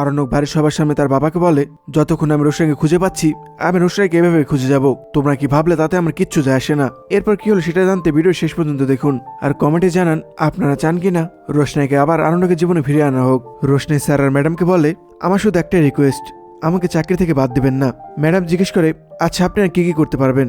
আরণ্যক বাড়ির সবার সামনে তার বাবাকে বলে, যতক্ষণ আমি রোশনাকে খুঁজে পাচ্ছি, আমি রোশনাকে এভাবে খুঁজে যাব। তোমরা কি ভাবলে তাতে আমার কিচ্ছু যায় আসে না। এরপর কি হলো সেটা জানতে ভিডিও শেষ পর্যন্ত দেখুন। আর কমেন্টে জানান, আপনারা চান কি না? রোশনাকে আবার আরণ্যকের জীবনে ফিরে আনা হোক। রোশনাই স্যার আর ম্যাডামকে বলে, আমার শুধু একটা রিকোয়েস্ট আমাকে চাকরি থেকে বাদ দিবেন না। ম্যাডাম জিজ্ঞেস করে আচ্ছা আপনি আর কি কি করতে পারবেন?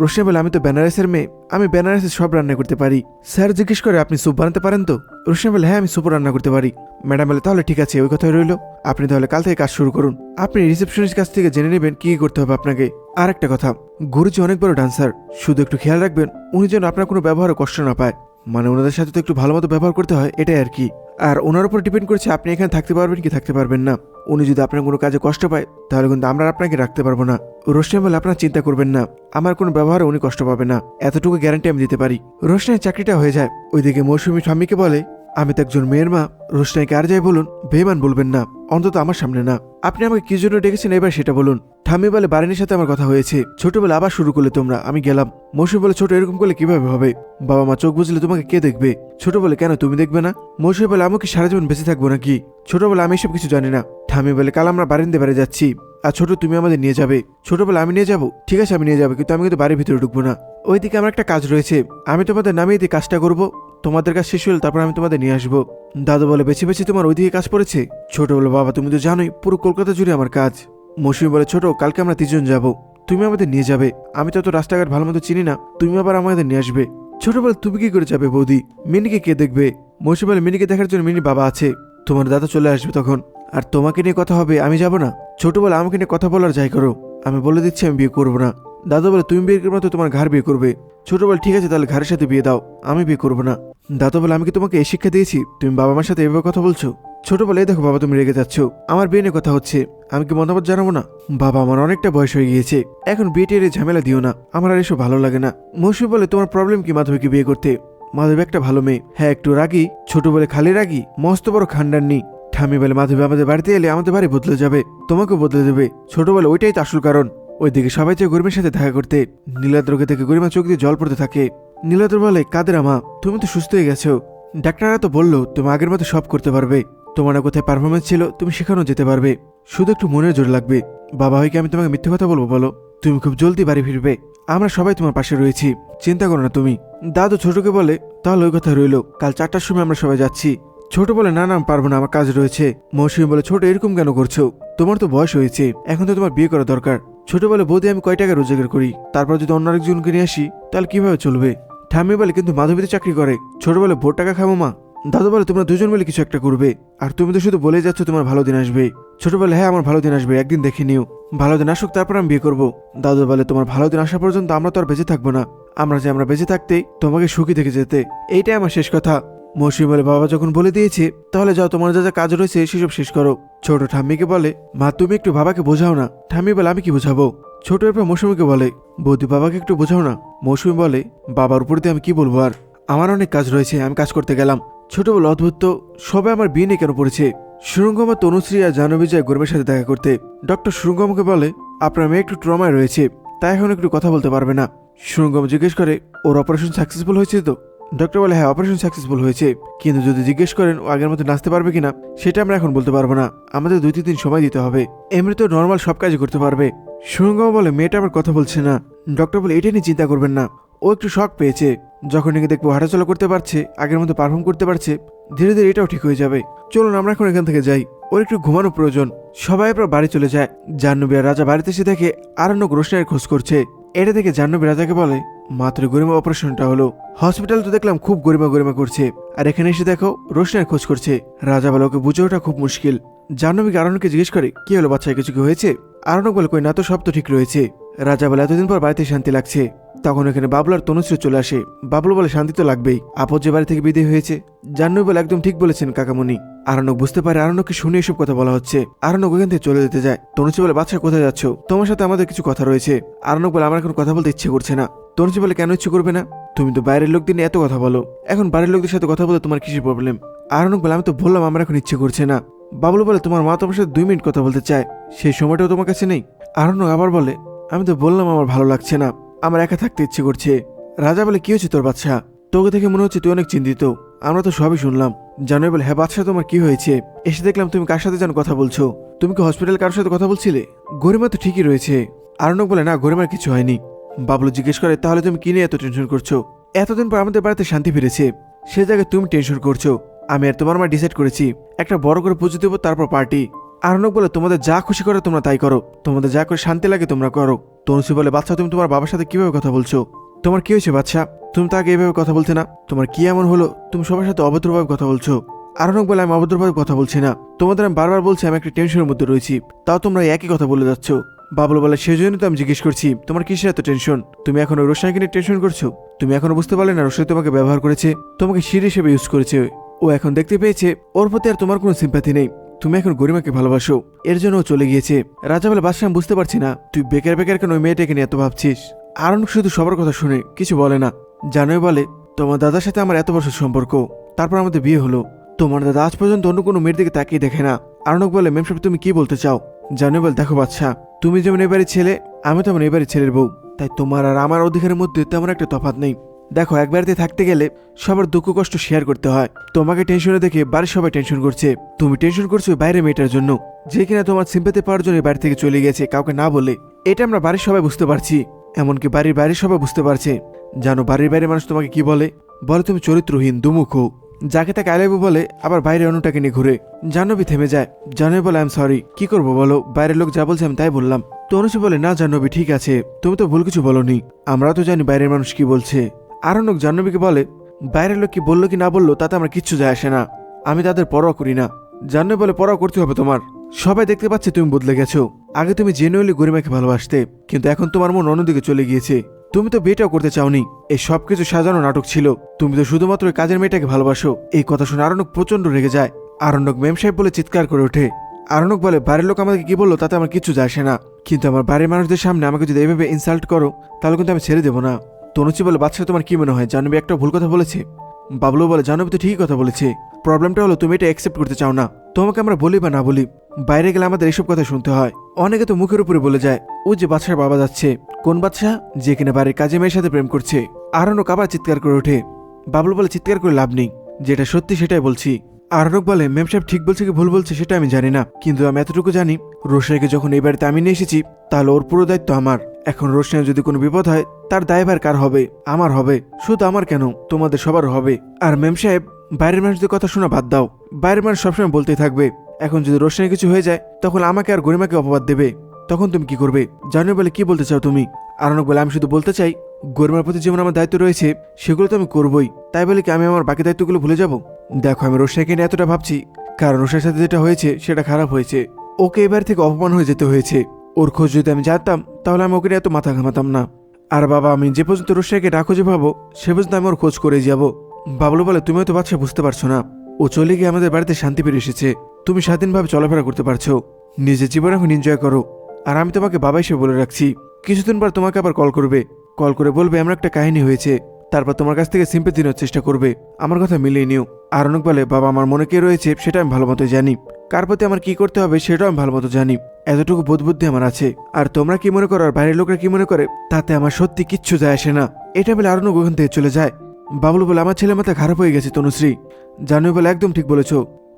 রোশনি বলে, আমি তো বেনারসের মেয়ে, আমি বেনারসে সব রান্না করতে পারি। স্যার জিজ্ঞেস করে, আপনি স্যুপ বানাতে পারেন তো? রোশনি বলে হ্যাঁ আমি স্যুপ রান্না করতে পারি। ম্যাডাম বলে, তাহলে ঠিক আছে, ওই কথাই রইল। আপনি তাহলে কাল থেকে কাজ শুরু করুন। আপনি রিসেপশনিস্ট কাছ থেকে জেনে নেবেন কি কি করতে হবে আপনাকে। আর একটা কথা, গুরুজি অনেক বড় ডান্সার। শুধু একটু খেয়াল রাখবেন, উনি যেন আপনার কোনো ব্যবহারে কষ্ট না পায়। মানে ওনাদের সাথে তো একটু ভালো মতো ব্যবহার করতে হয়, এটাই আর কি। আর ওনার উপর ডিপেন্ড করছে আপনি এখানে থাকতে পারবেন কি থাকতে পারবেন না। উনি যদি আপনার কোনো কাজে কষ্ট পায়, তাহলে কিন্তু আমরা আপনাকে রাখতে পারব না। রোশনি বলে, আপনার চিন্তা করবেন না। আমার কোনো ব্যবহারে উনি কষ্ট পাবে না। এতটুকু গ্যারান্টি আমি দিতে পারি। রোশনাই চাকরিটা হয়ে যায়। ওইদিকে মৌসুমী স্বামীকে বলে আমি তো একজন মেয়ের মা। রোশনাইকে আর যাই বলুন বেমান বলবেন না। অন্তত আমার সামনে না। আপনি আমাকে কি জন্য ডেকেছেন এবার সেটা বলুন। ঠাম্মি বলে বারিনীর সাথে আমার কথা হয়েছে। ছোটবেলা আবার শুরু করলে তোমরা, আমি গেলাম। মৌসুমী বলে ছোট এরকম করলে কীভাবে হবে? বাবা মা চোখ বুঝলে তোমাকে কে দেখবে? ছোট বলে কেন তুমি দেখবে না? মৌসুমী বলে আমি কি সারা জীবন বেঁচে থাকব নাকি? ছোট বলে আমি এসব কিছু জানি না। ঠাম্মি বলে কাল আমরা বারিন্দে বাড়ি যাচ্ছি। আর ছোট তুমি আমাদের নিয়ে যাবে। ছোট বলে আমি নিয়ে যাব? ঠিক আছে, আমি নিয়ে যাব, কিন্তু আমি কিন্তু বাড়ির ভিতরে ঢুকবো না। ওইদিকে আমার একটা কাজ রয়েছে। আমি তোমাদের নামিয়ে দিয়ে কাজটা করব। তোমাদের কাজ শেষ হলে তারপর আমি তোমাদের নিয়ে আসব। দাদু বলে, বেছে বেছে, তোমার ওইদিকে কাজ পড়েছে? ছোট বলে বাবা, তুমি তো জানোই, পুরো কলকাতা জুড়ে আমার কাজ। মৌসুমি বলে, ছোট, কালকে আমরা তিনজন যাব। তুমি আমাদের নিয়ে যাবে। আমি তো রাস্তাঘাট ভালো মতো চিনি না, তুমি আবার আমাদের নিয়ে আসবে। ছোট বলে, তুমি কি করে যাবে বৌদি? মিনিকে কে দেখবে? মৌসুমি বলে, মিনিকে দেখার জন্য মিনি বাবা আছে। তোমার দাদা চলে আসবে তখন। আর তোমাকে নিয়ে কথা হবে, আমি যাব না। ছোট বলে, আমাকে নিয়ে কথা বলার যাই করো। আমি বলে দিচ্ছি, আমি বিয়ে করব না। দাদু বলে, তুমি বিয়ে করব না তো তোমার ঘর বিয়ে করবে। ছোট বলে, ঠিক আছে, তাহলে ঘরের সাথে বিয়ে দাও। আমি বিয়ে করব না। দাদু বলে আমি কি তোমাকে এই শিক্ষা দিয়েছি? তুমি বাবা মার সাথে এভাবে কথা বলছো? ছোট বলে দেখো বাবা, তুমি রেগে যাচ্ছ। আমার বিয়ে নিয়ে কথা হচ্ছে। আমি কি মতামত জানাব না? বাবা আমার অনেকটা বয়স হয়ে গিয়েছে। এখন বিয়ে টেরে ঝামেলা দিও না। আমার আর এসব ভালো লাগে না। মৌসুমি বলে, তোমার প্রবলেম কি মাধবীকে বিয়ে করতে? মাধবী একটা ভালো মেয়ে। হ্যাঁ একটু রাগি। ছোট বলে খালি রাগি। মস্ত বড় খান্ডার ঠামি বলে, মাধবী, আমাদের বাড়িতে এলে আমাদের বাড়ি বদলে যাবে। তোমাকেও বদলে দেবে। ছোট বলে, ওইটাই তো আসল কারণ। ওইদিকে সবাই চায় গরিমের সাথে দেখা করতে, নীলাদ্রকে থেকে গরিমা চোখ দিয়ে জল পড়তে থাকে। নীলাদ্র বলে, কাদের আমা, তুমি তো সুস্থ হয়ে গেছো। ডাক্তাররা তো বলল তুমি আগের মতো সব করতে পারবে। তোমার না কোথায় পারফরমেন্স ছিল, তুমি সেখানেও যেতে পারবে। শুধু একটু মনের জোর লাগবে। বাবা হয়কে আমি তোমাকে মিথ্যে কথা বলব বলো? তুমি খুব জলদি বাড়ি ফিরবে। আমরা সবাই তোমার পাশে রয়েছি। চিন্তা করো না তুমি। দাদু ছোটকে বলে, তাহলে ওই কথা রইল। কাল চারটার সময় আমরা সবাই যাচ্ছি। ছোট বলে, না না পারব না, আমার কাজ রয়েছে। মৌসুমী বলে, ছোট, এরকম কেন করছ? তোমার তো বয়স হয়েছে। এখন তো তোমার বিয়ে করা দরকার। ছোট বলে বৌদি আমি কয় টাকা রোজগার করি? তারপর যদি অন্য আরেকজনকে নিয়ে আসি, তাহলে কীভাবে চলবে? ঠাম্মি বলে, কিন্তু মাধবীতে চাকরি করে। ছোট বলে ভোট টাকা খাব মা। দাদু বলে, তোমরা দুজন মিলে কিছু একটা করবে। আর তুমি তো শুধু বলে যাচ্ছ তোমার ভালো দিন আসবে। ছোট বলে হ্যাঁ আমার ভালো দিন আসবে, একদিন দেখে নিও। ভালো দিন আসুক, তারপর আমি বিয়ে করব। দাদু বলে, তোমার ভালো দিন আসা পর্যন্ত আমরা তো আর বেঁচে থাকব না। আমরা যে আমরা বেঁচে থাকতেই তোমাকে সুখী থেকে যেতে। এইটাই আমার শেষ কথা। মৌসুমি বলে বাবা যখন বলে দিয়েছে তাহলে যাও তোমার যা যা কাজ রয়েছে সেসব শেষ করো। ছোট ঠাম্মিকে বলে মা তুমি একটু বাবাকে বোঝাও না। ঠাম্মি বলে আমি কি বোঝাবো? ছোট এরপর মৌসুমিকে বলে বৌদি বাবাকে একটু বোঝাও না। মৌসুমি বলে বাবার উপর দিয়ে আমি কি বলব আর? আমার অনেক কাজ রয়েছে আমি কাজ করতে গেলাম। ছোট বলে অদ্ভুত তো, সবাই আমার বিয়ে নিয়ে কেন পড়েছে? সুরঙ্গমা তনুশ্রী আর জাহ্নবী যায় গর্বের সাথে দেখা করতে ডক্টর সুরঙ্গমকে বলে আপনার মেয়ে একটু ট্রমায় রয়েছে তাই এখন একটু কথা বলতে পারবে না। সুরঙ্গম জিজ্ঞেস করে ওর অপারেশন সাকসেসফুল হয়েছে তো? ডক্টর বলে হ্যাঁ অপারেশন সাকসেসফুল হয়েছে। কিন্তু যদি জিজ্ঞেস করেন, ও আগের মতো নাচতে পারবে কিনা, সেটা আমরা এখন বলতে পারব না। আমাদের দুই তিন দিন সময় দিতে হবে। এমনি তো নর্মাল সব কাজই করতে পারবে। সুরঙ্গম বলে, মেয়েটা আমার কথা বলছে না। ডক্টর বলে, এটা নিয়ে চিন্তা করবেন না। ও একটু শখ পেয়েছে। যখন নাকি দেখব হাঁটাচলা করতে পারছে, আগের মতো পারফর্ম করতে পারছে, ধীরে ধীরে এটাও ঠিক হয়ে যাবে। চলুন, আমরা এখন এখান থেকে যাই। ওর একটু ঘুমানো প্রয়োজন। সবাই এবার বাড়ি চলে যায়। জাহ্নবী আর রাজা বাড়িতে এসে দেখে, আরণ্যক রোশনের খোঁজ করছে। এটা দেখে জাহ্নবী রাজাকে বলে, মাত্র গরিমা অপারেশনটা হলো। হসপিটাল তো দেখলাম খুব গরিমা গরিমা করছে। আর এখানে এসে দেখো, রোশনের খোঁজ করছে। রাজা বলে ওকে বুঝে ওঠা খুব মুশকিল। জাহ্নবীকে আরণকে জিজ্ঞেস করে, কি হলো বাচ্চায়, কিছু কি হয়েছে? আরণক বলে, কই না তো, সব তো ঠিক রয়েছে। রাজা বলে এতদিন পর বাড়িতে শান্তি লাগছে। তখন এখানে বাবলু আর তনুশ্রী চলে আসে। বাবলু বলে শান্তি তো লাগবেই। আপদ যে বাড়ি থেকে বিদায় হয়েছে জাহ্নবী বলে একদম ঠিক বলেছেন কাকামণি। আরণ্যক বুঝতে পারে আরণ্যককে শুনে এসব কথা বলা হচ্ছে। আরণ্যক ওখান থেকে চলে যেতে যায়। তনুশ্রী বলে বাচ্চা কোথায় যাচ্ছ? তোমার সাথে আমাদের কিছু কথা রয়েছে। আরণ্যক বলে, আমার এখন কথা বলতে ইচ্ছে করছে না। তনুশ্রী বলে, কেন ইচ্ছে করবে না? তুমি তো বাইরের লোকদের নিয়ে এত কথা বলো। এখন বাড়ির লোকদের সাথে কথা বলতে তোমার কিসের প্রবলেম আরণ্যক বলে, আমি তো বললাম, আমার এখন ইচ্ছে করছে না। বাবলু বলে, তোমার মা তোমার সাথে দুই মিনিট কথা বলতে চায়। সেই সময়টাও তোমার কাছে নেই? আরণ্যক আবার বলে আমি তো বললাম আমার ভালো লাগছে না। আমার একা থাকতে ইচ্ছে করছে। রাজা বলে, কি হয়েছে তোর বাচ্চা? তোকে দেখে মনে হচ্ছে তুই অনেক চিন্তিত। আমরা তো সবই শুনলাম। জানোই বলে হ্যাঁ বাদশাহ তোমার কি হয়েছে? এসে দেখলাম তুমি কার সাথে যেন কথা বলছো? তুমি কি হসপিটাল কারোর সাথে কথা বলছিলে? গরিমা তো ঠিকই রয়েছে। আরণক বলে, না, গরিমার কিছু হয়নি। বাবলু জিজ্ঞেস করে, তাহলে তুমি কি নিয়ে এত টেনশন করছ? এতদিন পর আমাদের বাড়িতে শান্তি ফিরেছে। সে জায়গায় তুমি টেনশন করছ। আমি আর তোমার মা ডিসাইড করেছি। একটা বড় করে পুজো দেবো, তারপর পার্টি আরণক বলে, তোমাদের যা খুশি করে তোমরা তাই করো। তোমাদের যা করে শান্তি লাগে তোমরা করো। তনুসি বলে বাচ্চা তুমি তোমার বাবার সাথে কীভাবে কথা বলছো? তোমার কি হয়েছে বাচ্চা তুমি তাকে এইভাবে কথা বলতে না। তোমার কি এমন হলো? তুমি সবার সাথে অভদ্রভাবে কথা বলছো। আরণক বলে, আমি অভদ্রভাবে কথা বলছি না। তোমাদের আমি বারবার বলছি, আমি একটা টেনশনের মধ্যে রয়েছি। তাও তোমরা একই কথা বলে যাচ্ছ। বাবলু বলে সেই জন্য তো আমি জিজ্ঞেস করছি, তোমার কিসের এত টেনশন তুমি এখন ওই রোশনাইকে নিয়ে টেনশন করছ? তুমি এখনও বুঝতে পারলে না রোশনাই তোমাকে ব্যবহার করেছে? তোমাকে শির হিসেবে ইউজ করেছে। ও এখন দেখতে পেয়েছে, ওর প্রতি আর তোমার কোনো সিম্পাথি নেই। তুমি এখন গরিমাকে ভালোবাসো, এর জন্য চলে গিয়েছে। রাজা বলে বাদশাহ বুঝতে পারছি না, তুই বেকার বেকার কেন ওই মেয়েটাকে নিয়ে এত ভাবছিস? আরণ শুধু সবার কথা শুনে কিছু বলে না। জানোই বলে, তোমার দাদার সাথে আমার এত বছর সম্পর্ক, তারপর আমাদের বিয়ে হলো। তোমার দাদা আজ পর্যন্ত অন্য কোনো মেয়ের দিকে তাকিয়ে দেখে না। আরণক বলে মেম সাহেব তুমি কি বলতে চাও? জানোই বলে, দেখো বাচ্চা তুমি যেমন এবারে ছেলে আমি তেমন এবারে ছেলের বউ। তাই তোমার আর আমার অধিকারের মধ্যে তেমন একটা তফাৎ নেই। দেখো, এক বাড়িতে থাকতে গেলে সবার দুঃখ কষ্ট শেয়ার করতে হয়। তোমাকে টেনশনে দেখে বাড়ির সবাই টেনশন করছে। তুমি টেনশন করছ বাইরে মেয়েটার জন্য। যে কিনা তোমার সিম্পাতি পাওয়ার জন্য বাড়ি থেকে চলে গেছে, কাউকে না বলে। এটা আমরা বাড়ির সবাই বুঝতে পারছি। এমনকি বাড়ির বাইরের সবাই বুঝতে পারছে। জানো, বাড়ির বাইরে মানুষ তোমাকে কি বলে? বলে তুমি চরিত্রহীন, দুমুখ যাকে তাকে আইলেবু বলে, আবার বাইরে অন্যটাকে নিয়ে ঘুরে। জাহ্নবী থেমে যায়। জাহ্নবী বলে আই সরি কি করব বলো? বাইরের লোক যা বলছে আমি তাই বললাম। তনুষী বলে, না জাহ্নবী ঠিক আছে। তুমি তো ভুল কিছু বলনি। আমরা তো জানি বাইরের মানুষ কি বলছে। আরণ্যক জাহ্নবীকে বলে, বাইরের লোক কি বলল কি না বলল তাতে আমার কিচ্ছু যায় আসে না। আমি তাদের পরোয়া করি না। জাহ্নবী বলে, পরোয়া করতে হবে তোমার। সবাই দেখতে পাচ্ছে তুমি বদলে গেছো। আগে তুমি জেনুয়েলি গরিমাকে ভালোবাসতে, কিন্তু এখন তোমার মন অন্যদিকে চলে গিয়েছে। তুমি তো বিয়েটাও করতে চাওনি। এই সবকিছু সাজানো নাটক ছিল। তুমি তো শুধুমাত্র কাজের মেয়েটাকে ভালোবাসো। এই কথা শুনে আরণ্যক প্রচণ্ড রেগে যায়। আরণ্যক মেম সাহেব বলে চিৎকার করে ওঠে। আরণ্যক বলে, বাড়ির লোক আমাকে কি বলল তাতে আমার কিচ্ছু যায় আসে না। কিন্তু আমার বাড়ির মানুষদের সামনে আমাকে যদি এভাবে ইনসাল্ট করো, তাহলে কিন্তু আমি ছেড়ে দেবো না। তনুচি বলে বাচ্চা তোমার কি মনে হয়? জানবি একটা ভুল কথা বলেছে? বাবলু বলে জানবি তো ঠিকই কথা বলেছে। প্রবলেমটা হলো তুমি এটা অ্যাকসেপ্ট করতে চাও না। তোমাকে আমরা বলি বা না বলি, বাইরে গেলে আমাদের এসব কথা শুনতে হয়। অনেকে তো মুখের উপরে বলে যায়, ও যে বাচ্চার বাবা যাচ্ছে। কোন বাচ্চা যে কিনা বাড়ির কাজে মেয়ের সাথে প্রেম করছে। আরণক আবার চিৎকার করে ওঠে। বাবলু বলে, চিৎকার করে লাভ নেই। যেটা সত্যি সেটাই বলছি। আরণক বলে, ম্যাম সাহেব ঠিক বলছে কি ভুল বলছে সেটা আমি জানি না। কিন্তু আমি এতটুকু জানি রোশাইকে যখন এই বাড়িতে আমি নিয়ে এসেছি, তাহলে ওর পুরো দায়িত্ব আমার। এখন রোশনাই যদি কোনো বিপদ হয়, তার দায়ভার কার হবে? আমার হবে। শুধু আমার কেন? তোমাদের সবার হবে। আর ম্যাম সাহেব, বাইরের মানুষদের কথা শোনা বাদ দাও। বাইরের মানুষ সবসময় বলতেই থাকবে, এখন যদি রোশনাই কিছু হয়ে যায়, তখন আমাকে আর গরিমাকে অপবাদ দেবে। তখন তুমি কি করবে? জানো বলে কি বলতে চাও তুমি? আরণক বলে, আমি শুধু বলতে চাই, গরিমার প্রতি যেমন আমার দায়িত্ব রয়েছে, সেগুলো তো আমি করবই। তাই বলে কি আমি আমার বাকি দায়িত্বগুলো ভুলে যাব? দেখো, আমি রোশনাইকে নিয়ে এতটা ভাবছি, কারণ রোশনের সাথে যেটা হয়েছে, সেটা খারাপ হয়েছে। ওকে এবার থেকে অপমান হয়ে যেতে হয়েছে। ওর খোঁজ যদি আমি জানতাম, তাহলে আমি ওকে এত মাথা ঘামাতাম না। আর বাবা, আমি যে পর্যন্ত রোশনাইকে না খুঁজে পাবো সে পর্যন্ত আমি ওর খোঁজ করে যাব। বাবলু বলে তুমিও তো বাচ্চা বুঝতে পারছ না। ও চলে গিয়ে আমাদের বাড়িতে শান্তি পেরে এসেছে। তুমি স্বাধীনভাবে চলাফেরা করতে পারছ। নিজের জীবন এখন এনজয় করো। আর আমি তোমাকে বাবা হিসেবে বলে রাখছি, কিছুদিন পর তোমাকে আবার কল করবে। কল করে বলবে, এমন একটা কাহিনী হয়েছে। তারপর তোমার কাছ থেকে সিম্পেথি দিনের চেষ্টা করবে। আমার কথা মিলিয়ে নিও। আর অনেক বলে, বাবা, আমার মনে কে রয়েছে, সেটা আমি ভালো মতো জানি। কার প্রতি আমার কি করতে হবে সেটাও আমি ভালো মতো জানি। এতটুকু বোধ বুদ্ধি আমার আছে। আর তোমরা কি মনে করো আর বাইরের লোকরা কি মনে করে? তাতে আমার সত্যি কিচ্ছু যায় আসে না। এটা বলে আরও ওখান থেকে চলে যায়। বাবলু বলে, আমার ছেলে মাথা খারাপ হয়ে গেছে, তনুশ্রী। জানুই বলে, একদম ঠিক বলেছ।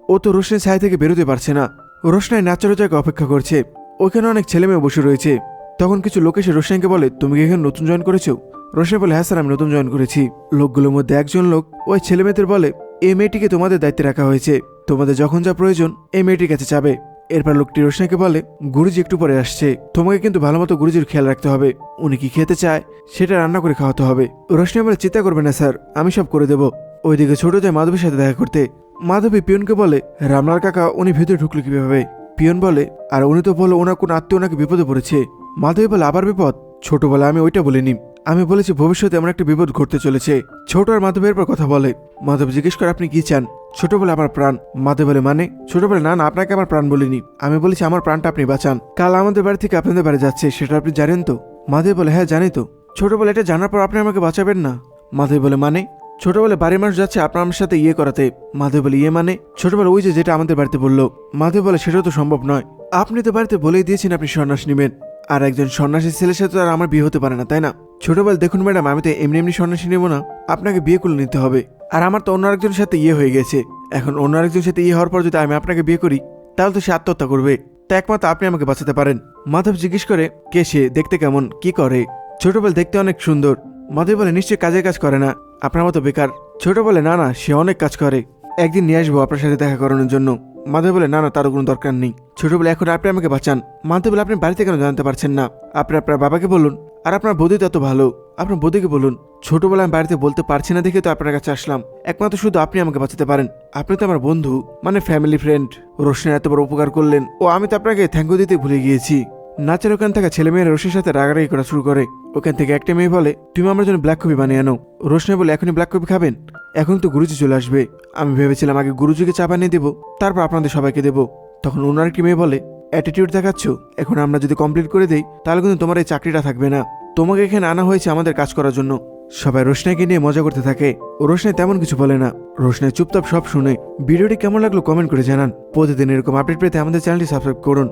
ও তো রোশনের ছায়া থেকে বেরোতে পারছে না। রোশনাই নাচারও জায়গায় অপেক্ষা করছে। ওখানে অনেক ছেলে মেয়ে বসে রয়েছে। তখন কিছু লোক এসে রোশনাইকে বলে, তুমি কি এখানে নতুন জয়েন করেছ? রোশনাই বলে হ্যাঁ স্যার, আমি নতুন জয়েন করেছি। লোকগুলোর মধ্যে একজন লোক ওই ছেলে মেয়েদের বলে এই মেয়েটিকে তোমাদের দায়িত্বে রাখা হয়েছে। তোমাদের যখন যা প্রয়োজন, এই মেয়েটির কাছে যাবে। এরপর লোকটি রোশনাইকে বলে, গুরুজি একটু পরে আসছে। তোমাকে কিন্তু ভালো মতো গুরুজির খেয়াল রাখতে হবে। উনি কি খেতে চায়, সেটা রান্না করে খাওয়াতে হবে রোশনাই বলে, চিন্তা করবে না, স্যার। আমি সব করে দেবো ওইদিকে ছোট যায় মাধবীর সাথে দেখা করতে, মাধবী পিয়নকে বলে, রামলাল কাকা, উনি ভিতরে ঢুকলো কীভাবে পিয়ন বলে, আর উনি তো বলো ওনার কোন আত্মীয় ওনাকে বিপদে পড়েছে মাধবী বলে, আবার বিপদ? ছোটবেলা আমি ওইটা বলিনি। আমি বলেছি ভবিষ্যতে এমন একটা বিপদ ঘটতে চলেছে। ছোট আর মাধবের পর কথা বলে। মাধব জিজ্ঞেস করে, আপনি কি চান? ছোট বলে আমার প্রাণ মাধব বলে মানে ছোট বলে না না, আপনাকে আমার প্রাণ বলিনি। আমি বলেছি, আমার প্রাণটা আপনি বাঁচান। কাল আমাদের বাড়ি থেকে আপনাদের বাড়ি যাচ্ছে, সেটা আপনি জানেন তো? মাধব বলে হ্যাঁ জানি তো। ছোটবেলা এটা জানার পর আপনি আমাকে বাঁচাবেন না? মাধে বলে মানে? ছোট বলে বাড়ির মানুষ যাচ্ছে, আপনার আমার সাথে ইয়ে করাতে। মাধে বলে ইয়ে মানে? ছোটবেলা ওই যে, যেটা আমাদের বাড়িতে বলল। মাধে বলে, সেটাও তো সম্ভব নয়। আপনি তো বাড়িতে বলেই দিয়েছেন আপনি সন্ন্যাস নেবেন। আর একজন সন্ন্যাসী ছেলের সাথে তো আর আমার বিয়ে হতে পারে না, তাই না? ছোটবেলা দেখুন ম্যাডাম, আমি তো এমনি এমনি সন্ন্যাসী নেব না। আপনাকে বিয়ে করে নিতে হবে। আর আমার তো অন্য আরেকজনের সাথে ইয়ে হয়ে গেছে। এখন অন্য আরেকজনের সাথে ইয়ে হওয়ার পর যদি আমি আপনাকে বিয়ে করি, তাহলে তো সে আত্মহত্যা করবে। তা একমাত্র আপনি আমাকে বাঁচাতে পারেন। মাধব জিজ্ঞেস করে, কে সে? দেখতে কেমন? কি করে? ছোটবেলা দেখতে অনেক সুন্দর। মাধব বলে, নিশ্চয়ই কাজের কাজ করে না। আপনার মতো বেকার। ছোট বলে না না, সে অনেক কাজ করে। একদিন নিয়ে আসব আপনার সাথে দেখা করানোর জন্য। মাধব বলে, না না, তারও কোনো দরকার নেই। ছোট বলে, এখন আপনি আমাকে বাঁচান। মাধব বলে, আপনি বাড়িতে কেন জানতে পারছেন না? আপনি আপনার বাবাকে বলুন। আর আপনার বৌদি তো এত ভালো। আপনার বৌদিকে বলুন। ছোটবেলা আমি বাড়িতে বলতে পারছি না দেখে তো আপনার কাছে আসলাম। একমাত্র শুধু আপনি আমাকে বাঁচাতে পারেন। আপনি তো আমার বন্ধু মানে ফ্যামিলি ফ্রেন্ড রোশনের এত বড় উপকার করলেন। ও, আমি তো আপনাকে থ্যাংক দিতে ভুলে গিয়েছি। নাচের ওখান থেকে ছেলে মেয়েরা রশির সাথে রাগারাগি করা শুরু করে। ওখান থেকে একটা মেয়ে বলে, তুমি আমার জন্য ব্ল্যাক কপি বানিয়ে আনো। রোশনে বলে, এখনই ব্ল্যাক কপি খাবেন? এখন তো গুরুজি চলে আসবে। আমি ভেবেছিলাম আগে গুরুজিকে চা বানিয়ে দেবো, তারপর আপনাদের সবাইকে দেবো। তখন ওনার একটি মেয়ে বলে অ্যাটিটিউড দেখাচ্ছ? এখন আমরা যদি কমপ্লিট করে দেই, তাহলে কিন্তু তোমার এই চাকরিটা থাকবে না। তোমাকে এখানে আনা হয়েছে আমাদের কাজ করার জন্য। সবাই রোশনাইকে নিয়ে মজা করতে থাকে। ও রোশনাই তেমন কিছু বলে না। রোশনাই চুপচাপ সব শুনে। ভিডিওটি কেমন লাগল কমেন্ট করে জানান। প্রতিদিন এরকম আপডেট পেতে আমাদের চ্যানেলটি সাবস্ক্রাইব করুন।